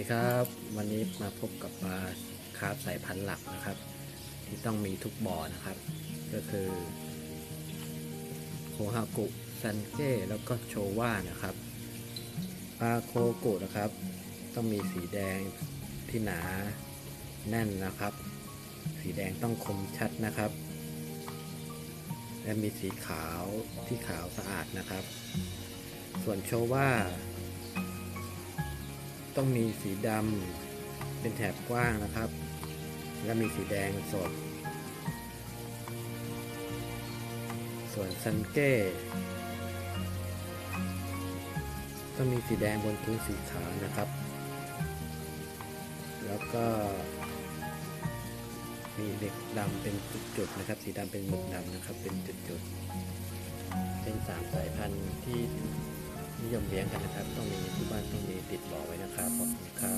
ดีครับ วันนี้มาพบกับปลาคาร์ฟสายพันธุ์หลักนะครับ ที่ต้องมีทุกบ่อนะครับ ก็คือโคฮากุซันเก้แล้วก็โชว่านะครับปลาโคกุนะครับ ต้องมีสีแดงที่หนาแน่นนะครับ สีแดงต้องคมชัดนะครับ และมีสีขาวที่ขาวสะอาดนะครับ ส่วนโชว่า ต้องมีสีดำเป็นแถบกว้างนะครับ และมีสีแดงสด ส่วนซันเก้ต้องมีสีแดงบนพื้นสีขาวนะครับ แล้วก็ มีเด็กดำเป็นจุดๆนะครับ สีดำเป็นหมึกดำนะครับ เป็นจุดๆ เป็นสามสายพันธุ์ที่ นิยมเลี้ยงกันนะครับ ต้องมีที่บ้านต้องมีติดบ่อไว้นะครับขอบคุณครับ